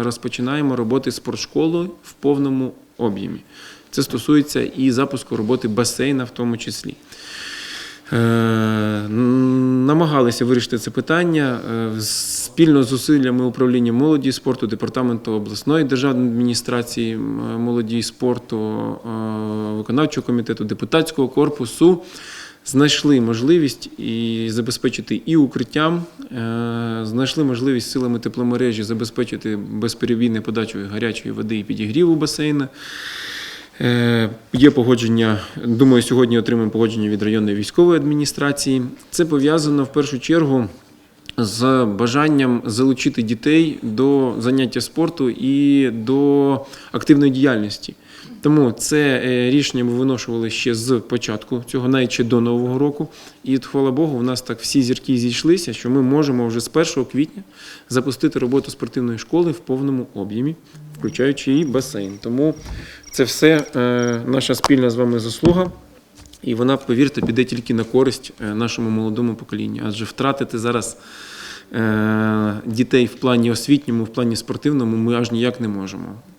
розпочинаємо роботи спортшколою в повному об'ємі. Це стосується і запуску роботи басейна в тому числі. Е, Намагалися вирішити це питання е, спільно з зусиллями управління молоді і спорту, департаменту обласної державної адміністрації молоді і спорту, е, виконавчого комітету, депутатського корпусу. Знайшли можливість і забезпечити і укриттям, е, знайшли можливість силами тепломережі забезпечити безперебійну подачу гарячої води і підігріву басейна. Е, Є погодження. Думаю, сьогодні отримаємо погодження від районної військової адміністрації. Це пов'язано в першу чергу з бажанням залучити дітей до заняття спорту і до активної діяльності. Тому це е, рішення ми виношували ще з початку цього, навіть ще до Нового року. І хвала Богу, у нас так всі зірки зійшлися, що ми можемо вже з 1 квітня запустити роботу спортивної школи в повному об'ємі, включаючи і басейн. Тому це все е, наша спільна з вами заслуга. І вона, повірте, піде тільки на користь е, нашому молодому поколінню. Адже втратити зараз е, дітей в плані освітньому, в плані спортивному ми аж ніяк не можемо.